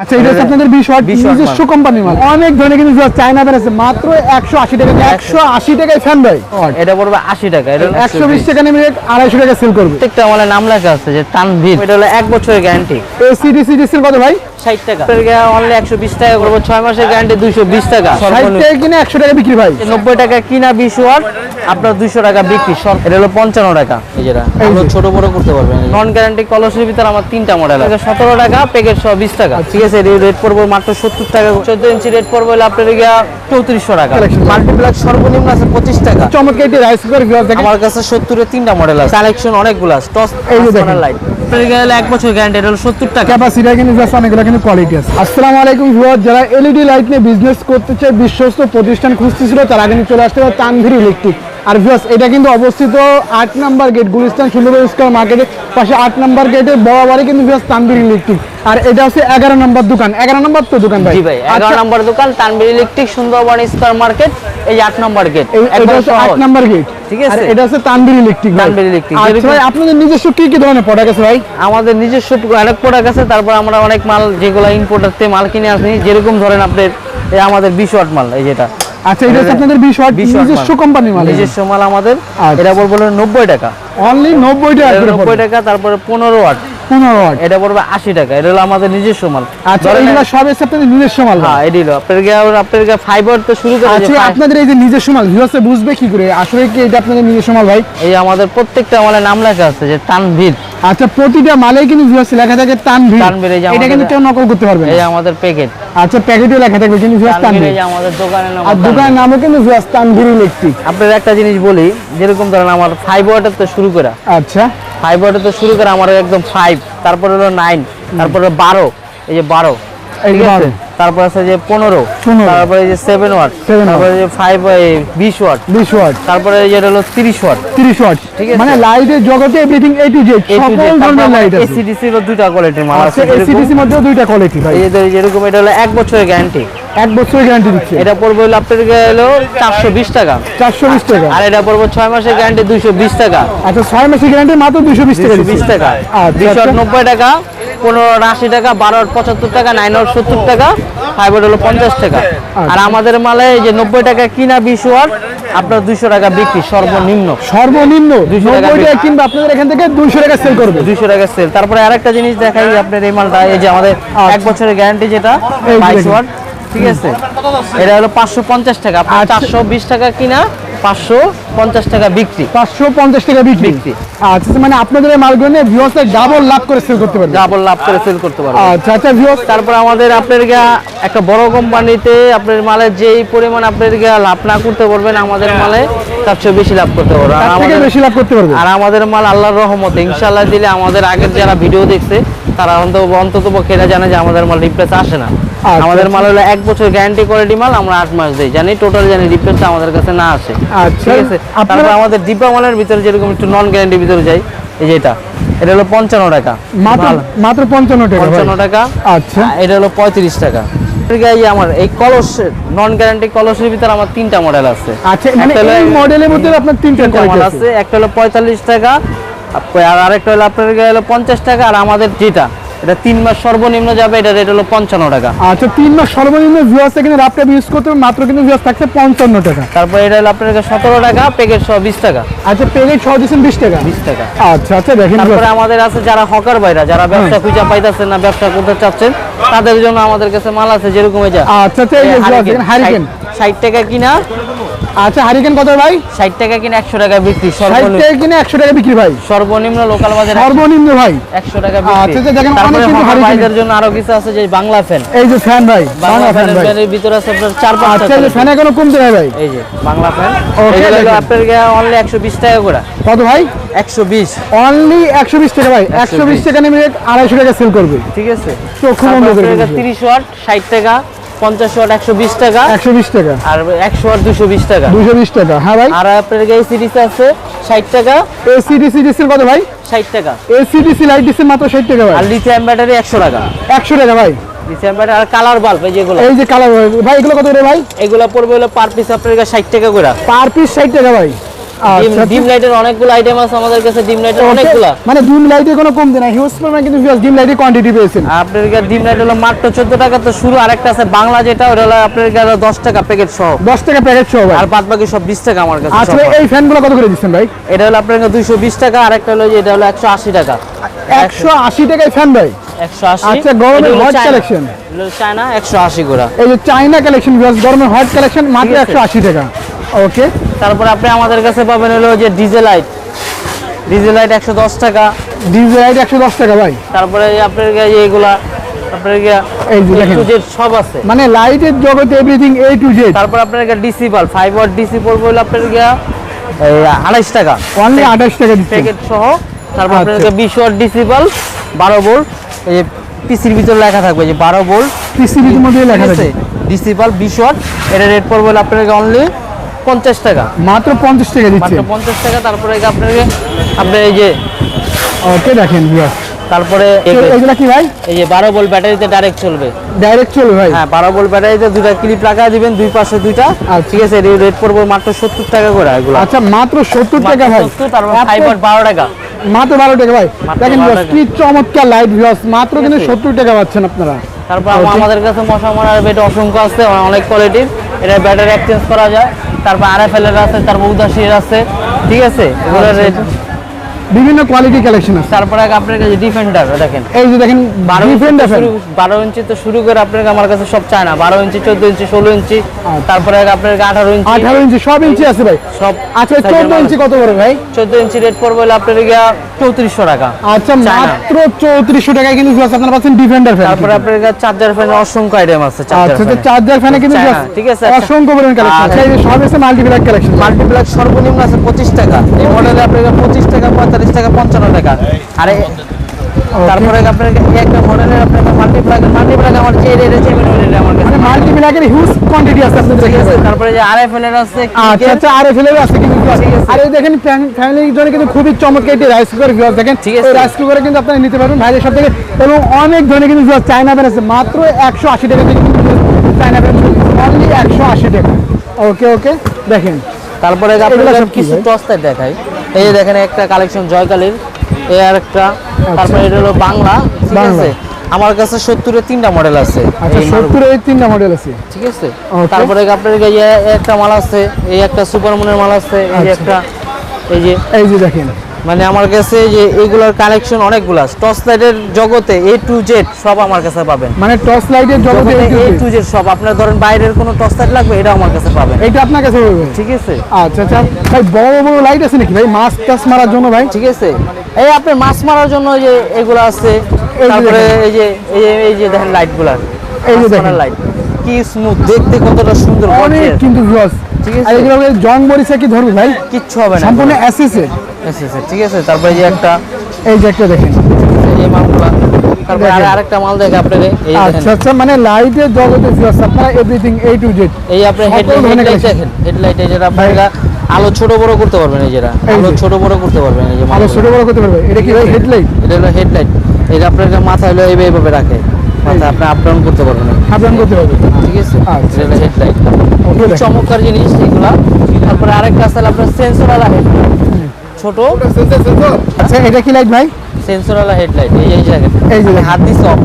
আচ্ছা এটা আপনাদের বিশ ওয়াট নিজস্ব কোম্পানির মাল। অনেক ধরনের কিন্তু চায়না বের আছে মাত্র একশো আশি টাকা একশো। আশি টাকায় ফ্যান ভাই। এটা পড়বে আশি টাকা এটা একশো বিশ টাকা নেমে আড়াইশো টাকা সেল করবে। প্রত্যেকটা আমার নাম লেখা আছে যে তানভীর এটা হলো এক বছরের গ্যারান্টি এসি ডিসি ডিসির কত ভাই? ষাট টাকা। অনলি একশো বিশ টাকা করব। ছয় মাসের গ্যারান্টি দুইশো বিশ টাকা। ষাট সর্বনিম্ন। টাকা কিনে একশো টাকা বিক্রি ভাই। নব্বই টাকা কিনা বিশ ওয়াট আপনার দুইশো টাকা বিক্রি। সব- এটা হলো পঞ্চান্ন টাকা। এই ছোট বড় করতে পারবেন নন গ্যারান্টি কলসের ভিতরে আমার তিনটা মডেল আছে। সতেরো টাকা প্যাকেট সহ বিশ টাকা। ঠিক আছে রেট পড়ব মাত্র সত্তর টাকা। চোদ্দ ইঞ্চি রেট পড়ব হলে আপনার গিয়া চৌত্রিশশো টাকা। মাল্টিপ্লাক সর্বনিম্ন আছে পঁচিশ টাকা। চমৎকার একটি রাইস কুকার আমার কাছে সত্তরের তিনটা মডেল আছে। কালেকশন অনেকগুলো আছে। টস এই লাইট আপনার গেলে এক বছর গ্যারান্টি হলো সত্তর টাকা। ক্যাপাসিটি জাস্ট অনেকগুলো। কিন্তু কোয়ালিটি আছে। আসসালামু আলাইকুম ভিউয়ার যারা এলইডি লাইট নিয়ে বিজনেস করতে চায়, বিশ্বস্ত প্রতিষ্ঠান খুঁজতেছিল, তারা কিন্তু চলে আসতে পারে তানভীর ইলেকট্রিক আর ভিউয়ার্স এটা কিন্তু অবস্থিত আট নাম্বার গেট গুলিস্তান সুন্দর স্কোয়ার মার্কেটের পাশে আট নাম্বার গেটে বরাবরই কিন্তু ভিউয়ার্স তানভীর ইলেকট্রিক। আর এটা হচ্ছে এগারো নম্বর দোকান। এগারো নম্বর তো দোকান ভাই? ভাই এগারো আচ্ছা, নম্বর দোকান Tanvir electric Sundarban square market এই আট নম্বর গেট এটা হচ্ছে আট নাম্বার গেট ঠিক আর আছে। এটা হচ্ছে তানভীর ইলেকট্রিক তানভীর electric, আচ্ছা ভাই আপনাদের নিজস্ব কি কি ধরনের প্রোডাক্ট আছে ভাই? আমাদের নিজস্ব অনেক প্রোডাক্ট আছে তারপর আমরা অনেক মাল যেগুলো ইম্পোর্টার থেকে মাল কিনে আসি যেরকম ধরেন আপনার এই আমাদের বিশ ওয়াট মাল এই যেটা। আচ্ছা এটা আপনাদের বিশ ওয়াট নিজস্ব কোম্পানির মাল নিজস্ব মাল আমাদের। আচ্ছা। এটা পড়বে হলো নব্বই টাকা। অনলি নব্বই টাকা এটা করে নব্বই পড়বে। টাকা তারপরে পনেরো ওয়াট। পনেরো ওয়াট। এটা পড়বে আশি টাকা। এটা হলো আমাদের নিজস্ব মাল। আচ্ছা এগুলো সব এসে আপনাদের নিজস্ব মাল। হ্যাঁ এটি হলো গিয়ে আপনার গিয়ে ফাইবার তো শুরু করে আচ্ছা আপনাদের এই যে নিজস্ব মাল ভিউয়ার্সে বুঝবে কি করে? আসলে কি এটা আপনাদের নিজস্ব মাল ভাই? এই আমাদের প্রত্যেকটা মালের নাম লেখা আছে যে তানভীর। আচ্ছা প্রতিটা মালেই কিন্তু ভিউয়ার্সে লেখা থাকে তানভীর তানভীর, এই এটা কিন্তু কেউ নকল করতে পারবে না। এই আমাদের প্যাকেট আচ্ছা প্যাকেটে লেখা থাকবে কিন্তু ভিউয়ার্স তানভীর এই আমাদের দোকানের নাম আর দোকানের নামও কিন্তু ভিউয়ার্স তানভীর ইলেকট্রিক। আপনার একটা জিনিস বলি যেরকম ধরেন আমার ফাইভ ওয়াটের তো শুরু করা। আচ্ছা। ফাইভ ওয়াটের তো শুরু করা আমার একদম ফাইভ তারপরে হলো নাইন তারপরে বারো এই যে বারো। এই ঠিক আছে? 12 তারপর আছে যে পনেরো তারপরে যে সেভেন ওয়াট তারপরে যে ফাইভ বিশ ওয়াট বিশ ওয়াট তারপরে এই যে এটা হলো তিরিশ ওয়াট তিরিশ ওয়াট ঠিক আছে। মানে লাইটের জগতে এভরিথিং এ টু জেড সকল ধরনের লাইট আছে। এসিডিসি এর দুইটা কোয়ালিটির মাল আছে আচ্ছা এসিডিসি মধ্যেও দুইটা কোয়ালিটি ভাই। এই যেরকম এটা হলো এক বছরের গ্যারান্টি এক বছরের গ্যারান্টি দিচ্ছে। এটা পড়বে হলো আপনার চারশো বিশ টাকা। চারশো বিশ টাকা। আর এটা পড়বে ছয় মাসের গ্যারান্টি দুইশো বিশ টাকা। আচ্ছা ছয় মাসের গ্যারান্টি মাত্র দুইশো বিশ টাকা বিশ টাকা। আচ্ছা, দুইশো আচ্ছা। নব্বই টাকা। পনেরো আশি টাকা বারো পঁচাত্তর টাকা নাইন সত্তর টাকা ফাইভ হলো পঞ্চাশ টাকা আচ্ছা। আর আমাদের মালে যে নব্বই টাকা কিনা বিশ ওয়াট আপনার দুইশো টাকা বিক্রি সর্বনিম্ন সর্বনিম্ন 200 টাকা। কিনবে আপনাদের এখান থেকে দুইশো টাকা সেল করবে দুইশো টাকা সেল তারপরে আরেকটা জিনিস দেখাই আপনার এই মালটা এই যে আমাদের এক বছরের গ্যারান্টি যেটা বাইশ। ওয়াট ঠিক আছে এটা হলো পাঁচশো পঞ্চাশ টাকা আপনার আচ্ছা। চারশো বিশ টাকা কিনা পাঁচশো পঞ্চাশ টাকা বিক্রি। পাঁচশো পঞ্চাশ টাকা বিক্রি। বিক্রি। আচ্ছা মানে আপনাদের মালগুলো ডাবল লাভ করে সেল করতে পারবে। ডাবল লাভ করে সেল করতে পারব। আচ্ছা আচ্ছা তারপর আমাদের আপনার গা একটা বড় কোম্পানিতে আপনার মালের যেই পরিমাণ আপনার গা লাভ না করতে পারবেন আমাদের মালে তার চেয়ে বেশি লাভ করতে পারবেন আর আমাদের বেশি লাভ করতে পারবে। আর আমাদের মাল আল্লাহর রহমতে ইনশাল্লাহ দিলে আমাদের আগের যারা ভিডিও দেখছে তারা অন্তত অন্তত পক্ষে এটা জানে যে আমাদের মাল রিপ্লেস আসে না। আচ্ছা, আমাদের আচ্ছা। মাল হলো এক বছর গ্যারান্টি কোয়ালিটি মাল আমরা আট মাস দিই। জানি টোটাল জানি রিপ্লেস আমাদের কাছে না আসে। আচ্ছা। ঠিক আছে? তারপর আমাদের ডিব্বা মালের ভিতরে যেরকম একটু নন গ্যারান্টির ভিতরে যাই এই যে এটা হলো পঞ্চান্ন টাকা। মাত্র মাত্র পঞ্চান্ন টাকা পঞ্চান্ন টাকা। আচ্ছা। এটা হলো পঁয়ত্রিশ টাকা। এই আমার এই কলস নন গ্যারান্টি কলসের ভিতরে আমার তিনটা মডেল আছে। আচ্ছা মানে এই মডেলের মধ্যে আপনার তিনটা কোয়ালিটি আছে একটা হলো পঁয়তাল্লিশ টাকা আর আরেকটা হলো আপনার গায়ে হলো পঞ্চাশ টাকা আর আমাদের যেটা। এটা তিন মাস সর্বনিম্ন যাবে এটা রেট হলো পঞ্চান্ন টাকা। আচ্ছা তিন মাস সর্বনিম্ন ভিউয়ার্স এখানে ল্যাপটপ ইউজ করতে মাত্র কিন্তু ভিউয়ার্স থাকছে পঞ্চান্ন টাকা। তারপর এটা হলো আপনার সতেরো টাকা প্যাকেট সহ বিশ টাকা। আচ্ছা পেলেট ছয় দিচ্ছেন বিশ টাকা? বিশ টাকা। আচ্ছা আচ্ছা দেখেন তারপরে আমাদের আছে যারা হকার বাইরা যারা ব্যবসা খুঁজে পাইতেছেন না ব্যবসা করতে চাচ্ছেন তাদের জন্য আমাদের কাছে মাল আছে যেরকম যা আচ্ছা আচ্ছা হারিকেন ষাট টাকা কিনা আচ্ছা হারিকেন কত ভাই? ষাট টাকা কিনা একশো টাকা বিক্রি সর্বনিম্ন টাকা কিনে একশো টাকা বিক্রি ভাই। সর্বনিম্ন লোকাল বাজারে সর্বনিম্ন ভাই। একশো টাকা আচ্ছা, বিক্রি। আচ্ছা, দেখেন অনেক কিন্তু ভাইদের জন্য আরও কিছু আছে যে বাংলা ফ্যান এই যে ফ্যান ভাই বাংলা ফ্যান ভাই। ফ্যানের ভিতরে আছে আপনার চার পাঁচটা আচ্ছা এই। ফ্যান এখনও কমতে ভাই ভাই। এই যে বাংলা ফ্যান দেখেন। আপনার অনলি একশো বিশ টাকা করে। কত ভাই? একশো বিশ। অনলি একশো বিশ টাকা ভাই। একশো বিশ টাকা নিয়ে আড়াইশো টাকা সেল করবে। ঠিক আছে। করে দিয়েছে। তিরিশ ওয়াট ষাট টাকা। পঞ্চাশ ওয়াট একশো বিশ টাকা। একশো বিশ টাকা। আর একশো ওয়াট দুশো বিশ টাকা। দুশো বিশ টাকা। হ্যাঁ ভাই। আর আপনার গায়ে সিরিজ আছে ষাট টাকা। এসি ডিসি ডিসির কত ভাই? ষাট টাকা। এসি ডিসি লাইট ডিসি মাত্র ষাট টাকা আর লিথিয়াম ব্যাটারি একশো টাকা। একশো টাকা ভাই। লিথিয়াম ব্যাটারি আর কালার বাল্ব এই যেগুলো। এই যে কালার ভাই এগুলো কত রে ভাই? এগুলো পড়বে হলো পার পিস আপনার ষাট টাকা করে। পার পিস ষাট টাকা ভাই। ডিম লাইটের অনেকগুলো আইটেম আছে আমাদের কাছে ডিম লাইটের অনেকগুলা। মানে ডিম লাইটে কোনো কমতি নাই হিউজ পরিমাণ কিন্তু ডিম লাইটে কোয়ান্টিটি পেয়েছেন। আপনার এখানে ডিম লাইট হলো মাত্র চোদ্দ টাকা। তো শুরু আরেকটা আছে বাংলা যেটা ওটা হলো আপনার এখানে দশ টাকা প্যাকেট সহ। দশ টাকা প্যাকেট সহ আর বাদ বাকি সব বিশ টাকা আমার কাছে আচ্ছা এই ফ্যানগুলো কত করে দিচ্ছেন ভাই? এটা হলো আপনার টাকা আরেকটা হলো যে এটা হলো একশো আশি টাকা। একশো আশি টাকায় ফ্যান ভাই। আচ্ছা, গরমের hot collection। চায়না একশো আশি করে। এই যে চাইনা কালেকশন গরমের হট কালেকশন মাত্র ঠিক আছে। একশো আশি টাকা। ওকে তারপর আপনি আমাদের কাছে পাবেন হলো যে ডিজেল লাইট ডিজেল লাইট একশো দশ টাকা। ডিজেল লাইট একশো দশ টাকা ভাই। তারপরে আপনার এই যে এগুলা আপনার সব আছে। মানে লাইটের জগতে এভরিথিং এ টু জেড তারপর আপনার DC bulb five watt DC পড়বে হলো আপনার আড়াইশ টাকা। অনলি আঠাশ টাকা প্যাকেট সহ। তারপর আপনার আচ্ছা। বিশ ওয়াট ডিসি বাল বারো এই পিসির ভিতরে লেখা থাকবে যে বারো মধ্যে লেখা ডিসি বাল বিশ ওয়াট এটা রেট পড়বে হলো আপনার অনলি পঞ্চাশ টাকা। মাত্র পঞ্চাশ টাকা দিচ্ছে মাত্র পঞ্চাশ টাকা তারপরে আপনাকে আপনার এই যে ওকে দেখেন ভিউয়ার তারপরে এগুলা কি ভাই? এই যে বারো ভোল্ট ব্যাটারিতে ডাইরেক্ট চলবে। ডাইরেক্ট চলবে ভাই। হ্যাঁ বারো ভোল্ট ব্যাটারিতে দুটা ক্লিপ লাগা দিবেন দুই পাশে দুইটা। আর ঠিক আছে রেট পড়বে মাত্র সত্তর টাকা করে এগুলো। আচ্ছা মাত্র সত্তর টাকা ভাই। তারপর বারো টাকা। মাত্র বারো টাকা ভাই। দেখেন 12 viewers, টাকা। কি চমৎকার লাইট ভিউয়ার্স মাত্র কিন্তু সত্তর টাকা পাচ্ছেন আপনারা। তারপর আম- আমাদের কাছে মশা মারার বেড অসংখ্য আছে অনেক কোয়ালিটির এটা ব্যাটারি এক্সচেঞ্জ করা যায়। তারপর আর এফ এল এর আছে তারপর উদাসীর আছে। ঠিক আছে? এগুলোর আচ্ছা, বিভিন্ন কোয়ালিটি কালেকশন আছে। তারপরে আপনার কাছে ডিফেন্ডার দেখেন। এই যে দেখেন বারো ইঞ্চি ডিফারেন্ট শুরু বারো ইঞ্চি তো শুরু করে আপনার আমার কাছে সব চায় না। বারো ইঞ্চি চোদ্দ ইঞ্চি ষোলো ইঞ্চি তারপরে আপনার আঠারো ইঞ্চি। আঠারো ইঞ্চি সব ইঞ্চি আছে ভাই। সব আচ্ছা চোদ্দ ইঞ্চি কত বড় ভাই? চোদ্দ ইঞ্চি রেট পড়বে হলো আপনার গিয়া চৌত্রিশশো টাকা। আচ্ছা মাত্র চৌত্রিশশো টাকায় কিন্তু viewers আপনারা পাচ্ছেন ডিফেন্ডার ফ্যান তারপরে আপনার চার্জার ফ্যান অসংখ্য আইটেম আছে আচ্ছা তো চার্জার ফ্যানে কিন্তু ঠিক আছে, অসংখ্য পরিমাণ কালেকশন আছে এই সব এসে মাল্টিপ্লাক কালেকশন মাল্টিপ্লাক সর্বনিম্ন আছে পঁচিশ টাকা। এই মডেলে আপনার পঁচিশ টাকা পঁয়তাল্লিশ টাকা পঞ্চান্ন টাকা। আর তারপরে আপনার একটা মডেলের আপনার আমার যে রেট আছে ওই আমার কাছে মাল্টিপ্লাকের হিউজ কোয়ান্টিটি আছে আপনাদের কাছে। তারপরে যে আর এর আছে আচ্ছা আচ্ছা আর ফেলে আছে কিন্তু viewers। ঠিক আছে। আর এই দেখেন ফ্যামিলির জন্য কিন্তু খুবই চমৎকার একটি রাইস কুকার ভিউয়ার দেখেন। ঠিক আছে। রাইস কুকারে কিন্তু আপনারা নিতে পারবেন। ভাইদের সব থেকে এবং অনেক ধরনের কিন্তু চায়না আছে। মাত্র একশো আশি টাকা থেকে কিন্তু চায়না অনলি টাকা। ওকে ওকে দেখেন। তারপরে কিছু? টস্টার দেখাই। এই যে দেখেন একটা কালেকশন জয়কালীর। এই আর একটা। তারপরে এটা হলো বাংলা ঠিক বাংলা। আছে? আমার কাছে সত্তরের তিনটা মডেল আছে। আচ্ছা মালগুলো। তিনটা মডেল আছে। ঠিক আছে? তারপরে আপনার একটা মাল আছে এই একটা সুপারমুনের মাল আছে এই যে আচ্ছা। একটা এই যে এই যে দেখেন। মানে আমার কাছে যে এইগুলোর কালেকশন অনেকগুলো। টর্চ লাইটের জগতে এ টু জেড সব আমার কাছে পাবেন। মানে টর্চ লাইটের জগতে এ টু জেড সব। আপনার ধরেন বাইরের কোনো টর্চ লাইট লাগবে এটা আমার কাছে পাবেন। এটা আপনার কাছে হবে ঠিক আছে। আচ্ছা আচ্ছা। ভাই বড় বড় লাইট আছে নাকি? ভাই মাছ টাছ মারার জন্য ভাই? ঠিক আছে। এই আপনার মাছ মারার জন্য যে এগুলো আছে তারপরে এই যে এই যে এই যে দেখেন লাইটগুলার এই যে দেখেন। লাইট কি স্মুথ দেখতে কতটা সুন্দর অনেক কিন্তু ঠিক আছে। আর এগুলো জং মরিচা কি ধরবে ভাই। কিচ্ছু হবে না সম্পূর্ণ। অ্যাসেসে আচ্ছা, আচ্ছা, ঠিক আছে তারপরে যে একটা এই যে একটা দেখেন। এই মালগুলা। তারপরে আর আরেকটা মাল দেখে এই আচ্ছা আচ্ছা মানে লাইটের জগতে ভিউয়ার্স আপনারা এভরিথিং এ টু জেড এই আপনি হেডলাইট ধরনের দেখেন হেডলাইট যেটা আপনারা আলো ছোট বড় করতে পারবেন এই যেটা আলো ছোট বড় করতে পারবেন এই যে আরও ছোট বড় করতে পারবে। এটা কি হেডলাইট এটা হলো হেডলাইট এটা আপনার মাথা হলো এইভাবে এইভাবে রাখে। মাথা আপনি আপ ডাউন করতে পারবেন। করতে ঠিক আছে? আচ্ছা। এটা হলো হেডলাইট চমৎকার জিনিস এগুলা। তারপরে আরেকটা আছে আপনার সেন্সর আলা হেডলাইট ছোট। আচ্ছা এটা কি লাইট ভাই? সেন্সর আলা হেডলাইট এই এই জায়গা এই যে হাত দিছে অফ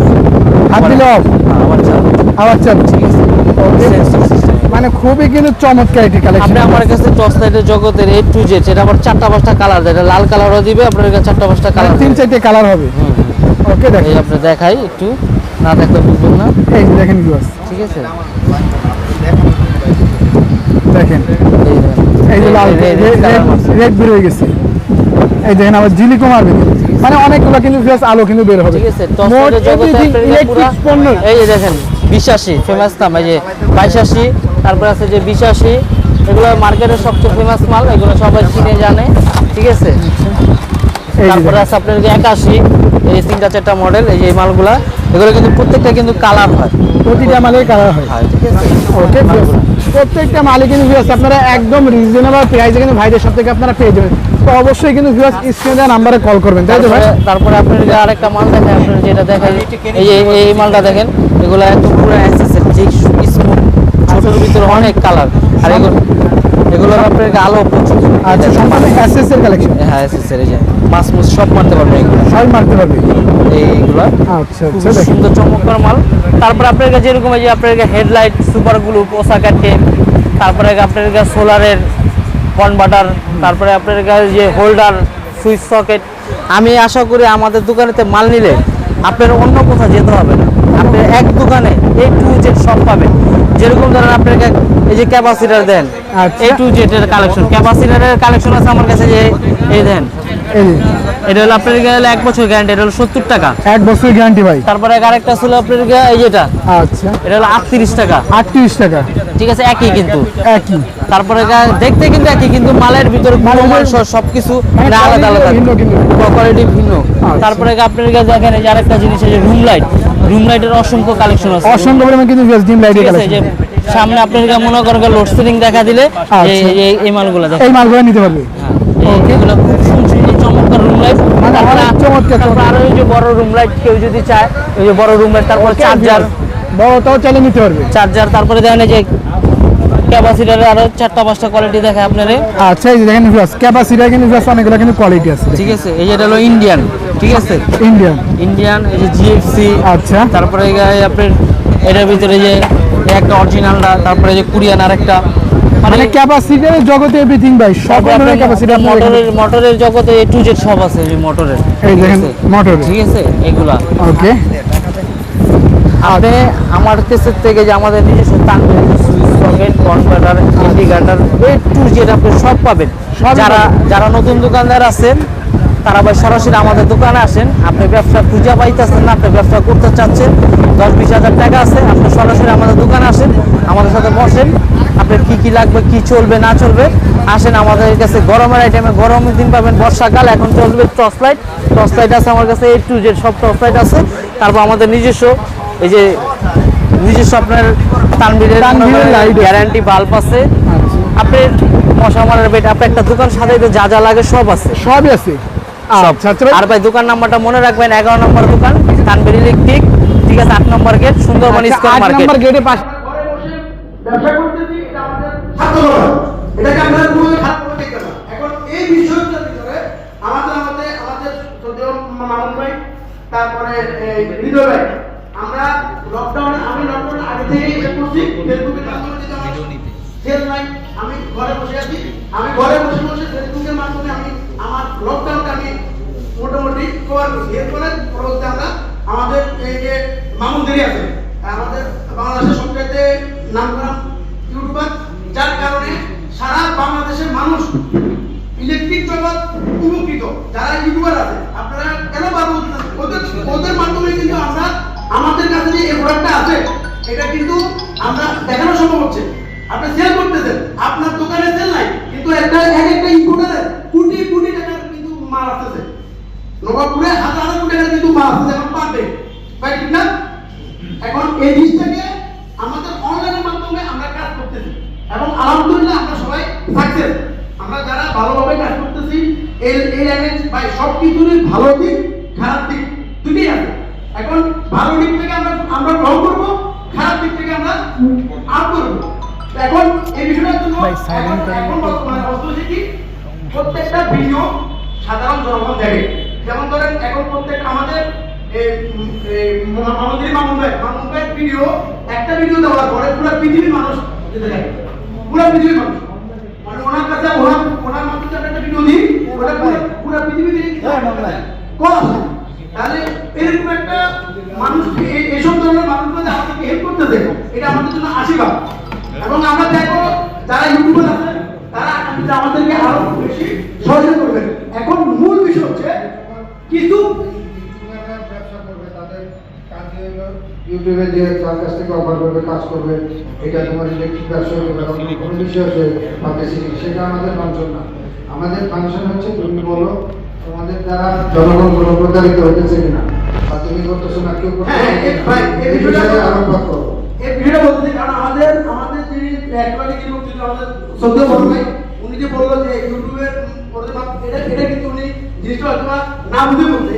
হাত দিলে অফ আবার চালু আবার চালু ঠিক আছে। সেন্সর সিস্টেম মানে খুবই কিন্তু চমৎকার একটি কালেকশন আপনি আমার কাছে টর্চ লাইটের জগতের এ টু জেড এটা আবার চারটা পাঁচটা কালার দেয়। এটা লাল কালারও দিবে আপনার কাছে চারটা পাঁচটা কালার তিন চারটে কালার হবে। ওকে দেখেন। এই আপনি দেখাই একটু না দেখলে বুঝবেন না। এই দেখেন ভিউয়ার্স ঠিক আছে। দেখেন। এই দেখেন। এই যে লাল। রেড বের হয়ে গেছে। এই দেখেন আবার মারবে মানে অনেকগুলো কিন্তু ভিউয়ার্স আলো কিন্তু বের হবে। ঠিক আছে মোট এভরিথিং ইলেকট্রিক পণ্য। এই যে দেখেন বিশাশি ফেমাস নাম এই যে তারপর আছে যে বিশাশি। এগুলো মার্কেটের সবচেয়ে ফেমাস মাল এগুলো সবাই চিনে জানে। ঠিক আছে? তারপরে আছে আপনার যে একাশি এই তিনটা চারটা মডেল এই যে এই মালগুলা। এগুলো কিন্তু প্রত্যেকটা কিন্তু কালার হয়। প্রতিটা মালের কালার হয়। হয় ঠিক আছে? ওকে প্রত্যেকটা মালে কিন্তু ভিউয়ার্স আপনারা একদম রিজনেবল প্রাইসে কিন্তু ভাইদের সব থেকে আপনারা পেয়ে যাবেন। তো অবশ্যই কিন্তু ভিউয়ার্স স্ক্রিনে দেওয়া নাম্বারে কল করবেন তাই তো ভাই? তারপরে আপনার যে আরেকটা মাল দেখেন আপনার যেটা দেখেন এই এই মালটা দেখেন এগুলো একদম পুরো অ্যাসেসের যে স্মুথ ছোট ছোটোর ভিতরে অনেক কালার আর এগুলো এগুলোর আপনার আলো প্রচুর। আচ্ছা সম্পূর্ণ এর কালেকশন হ্যাঁ এসেসের এই যে। মাছ মুছ সব মারতে পারবেন এগুলো। সবাই মারতে পারবে? এইগুলো। আচ্ছা খুব সুন্দর চমৎকার মাল। তারপর আপনার কাছে এরকম যে আপনার হেডলাইট সুপার গ্লু পোশাক টেপ তারপরে আপনার কাছে সোলারের কনভার্টার তারপরে আপনার কাছে যে হোল্ডার সুইচ সকেট। আমি আশা করি আমাদের দোকানেতে মাল নিলে আপনার অন্য কোথাও যেতে হবে না। আপনি এক দোকানে এই টু জেড সব পাবেন। যেরকম ধরেন আপনার কাছে এই যে ক্যাপাসিটার দেন। এই টু জেড এর কালেকশন ক্যাপাসিটারের কালেকশন আছে আমার কাছে যে এই দেন। এটা হলো আপনার গেলে এক বছর গ্যারান্টি এটা হলো সত্তর টাকা। এক বছরের গ্যারান্টি ভাই। তারপরে আরেকটা ছিল আপনার এই যেটা আচ্ছা। এটা হলো আটত্রিশ টাকা। আটত্রিশ টাকা। ঠিক আছে একই কিন্তু। একই। তারপরে দেখতে কিন্তু একই কিন্তু মালের ভিতরে মানে আলাদা আলাদা। কোয়ালিটি ভিন্ন। আচ্ছা। তারপরে আপনার কাছে দেখেন এই আরেকটা জিনিস যে রুম লাইট রুম লাইটের অসংখ্য কালেকশন আছে। অসংখ্য পরিমাণ কিন্তু ডিম লাইটের আছে কালেকশন সামনে আপনার মনে করেন লোডশেডিং দেখা দিলে আচ্ছা। এই- মালগুলো দেখেন। এই মালগুলো নিতে পারবে। হ্যাঁ, এই- এগুলো খুব সুন্দর। রুম লাইট মানে চমৎকার তারপর আরও এই যে বড় রুম লাইট কেউ যদি চায় ওই যে বড় রুম লাইট তারপর চার্জার বড়টাও চাইলে নিতে পারবে। চার্জার তারপরে দেখেন এই যে ক্যাপাসিটারের আরও চারটা পাঁচটা কোয়ালিটি দেখে আপনারে আচ্ছা এই দেখেন ভিউয়ার্স ক্যাপাসিটি কিন্তু ভিউয়ার্স অনেকগুলো কিন্তু কোয়ালিটি আছে ঠিক আছে এই যেটা হলো ইন্ডিয়ান ঠিক আছে? ইন্ডিয়ান ইন্ডিয়ান এই যে জিএফসি আচ্ছা। তারপরে আপনার এটার ভিতরে যে একটা অরিজিনালটা তারপরে এই যে কোরিয়ান আরেকটা। মানে মানে ক্যাপাসিটির জগতে এভরিথিং ভাই সব ধরনের আপনার ক্যাপাসিটি আপনার মোটরের মোটরের জগতে এ টু জেড সব আছে যে মোটরের এই দেখেন? মোটর ঠিক আছে? এগুলা। ওকে আপনি আমার কাছের থেকে যে আমাদের নিজস্ব তান্ত্রিক switch socket converter indicator A to Z আপনি সব পাবেন। যারা যারা নতুন দোকানদার আছেন তারা ভাই সরাসরি আমাদের দোকানে আসেন। আপনি ব্যবসা খুঁজে পাইতেছেন না আপনি ব্যবসা করতে চাচ্ছেন। দশ বিশ হাজার টাকা আছে আপনি সরাসরি আমাদের দোকানে আসেন আমাদের সাথে বসেন। আপনার কি কি লাগবে কি চলবে না চলবে আসেন আমাদের কাছে। গরমের আইটেমে গরমের দিন পাবেন বর্ষাকাল এখন চলবে টর্চ লাইট। টর্চ লাইট আছে আমার কাছে এ টু জেড সব টর্চ লাইট আছে। তারপর আমাদের নিজস্ব এই যে নিজস্ব আপনার তানবিরের গ্যারান্টি বাল্ব আছে। আচ্ছা। আপনার মশা মারার বেট আপনার একটা দোকান সাজাইতে যা যা লাগে সব আছে। সবই আছে। আচ্ছা আচ্ছা। আর ভাই দোকান নাম্বারটা মনে রাখবেন এগারো নম্বর দোকান তানবির ইলেকট্রিক। ঠিক আছে আট নম্বর গেট সুন্দরবন স্কোয়ার আট মার্কেট। নাম্বার গেটে পাশে ব্যবসা করতেছি আমাদের এটাকে আমরা কোনোভাবে খারাপ করে দেখতে না এখন এই বিষয়টার ভিতরে আমাদের আমাদের আমাদের সদ্য মামুন ভাই তারপরে হৃদয় ভাই আমরা লকডাউনে আমি আগে থেকেই করছি নাই ঘরে বসে আছি। আমি ঘরে বসে বসে ফেসবুকের মাধ্যমে আমি আমার লকডাউনটা আমি মোটামুটি কভার করছি। এরপরে পরবর্তী আমরা আমাদের এই যে মামুনদেরই আছে আমাদের বাংলাদেশের সবচেয়ে নাম করা যার কারণে সারা বাংলাদেশের মানুষ ইলেকট্রিক জগৎ উপকৃত। যারা ইউটিউবার আছে, আপনারা কেন পারব ওদের ওদের মাধ্যমে কিন্তু আমরা আমাদের কাছে যে এই প্রোডাক্টটা আছে, এটা কিন্তু আমরা দেখানো সম্ভব হচ্ছে। আপনি সেল করতেছেন, আপনার দোকানে সেল নাই, কিন্তু একটা এক একটা ইম্পোর্টারে কোটি কোটি টাকার কিন্তু মাল আসতেছে। নবাবপুরে হাজার হাজার কোটি টাকার কিন্তু মাল আসতেছে, এখন ভাই ঠিক না? এখন এই জিনিসটাকে আমাদের অনলাইনের মাধ্যমে আমরা কাজ করতেছি। এবং আলহামদুলিল্লাহ আমরা সবাই সাকসেস আমরা যারা ভালোভাবে কাজ করতেছি এই এই লাইনে ভাই সব কিছুরই ভালো দিক খারাপ দিক দুটোই আছে। এখন ভালো দিক থেকে আমরা আমরা গ্রহণ করব খারাপ দিক থেকে আমরা আপ করব। এখন এই বিষয়টার জন্য এখন- মানে বর্তমানে অবস্থা হচ্ছে কি প্রত্যেকটা ভিডিও সাধারণ জনগণ দেখে। যেমন ধরেন এখন প্রত্যেক আমাদের মামুন ভাই মামুন ভাইয়ের ভিডিও একটা ভিডিও দেওয়ার পরে পুরো পৃথিবীর মানুষ যেতে থাকে। পুরো পৃথিবীর মানুষ। মানে ওনার কাছে ওনার ওনার মাত্র যদি একটা ভিডিও দিই ওটা পুরো পুরো পৃথিবী থেকে কিন্তু কল আসে তাহলে এরকম একটা মানুষ এই- এইসব ধরনের মানুষগুলো আমাদেরকে হেল্প করতেছে এটা আমাদের জন্য আশীর্বাদ। এবং আমরা চাইব যারা ইউটিউবার আছে তারা আমাদেরকে আরও বেশি সহযোগিতা করবেন এখন মূল বিষয় হচ্ছে কিছু ইউটিউবে দিয়ে তার কাছ থেকে অফার করবে কাজ করবে। এটা তোমার ইলেকট্রিক ব্যবসা করবে কোনো বিষয় আছে সেটা আমাদের ফাংশন না। আমাদের ফাংশন হচ্ছে তুমি বলো তোমাদের দ্বারা জনগণ কোনো প্রতারিত হইতেছে কিনা বা তুমি করতেছো না কেউ হ্যাঁ, আরম্ভ করো। এই ভিডিও বলতে কারণ আমাদের আমাদের যিনি একবারে কি বলছিল আমাদের সদ্য বড় উনি যে বলল যে ইউটিউবের এটা এটা কিন্তু উনি জিনিসটা না বুঝে বলছে।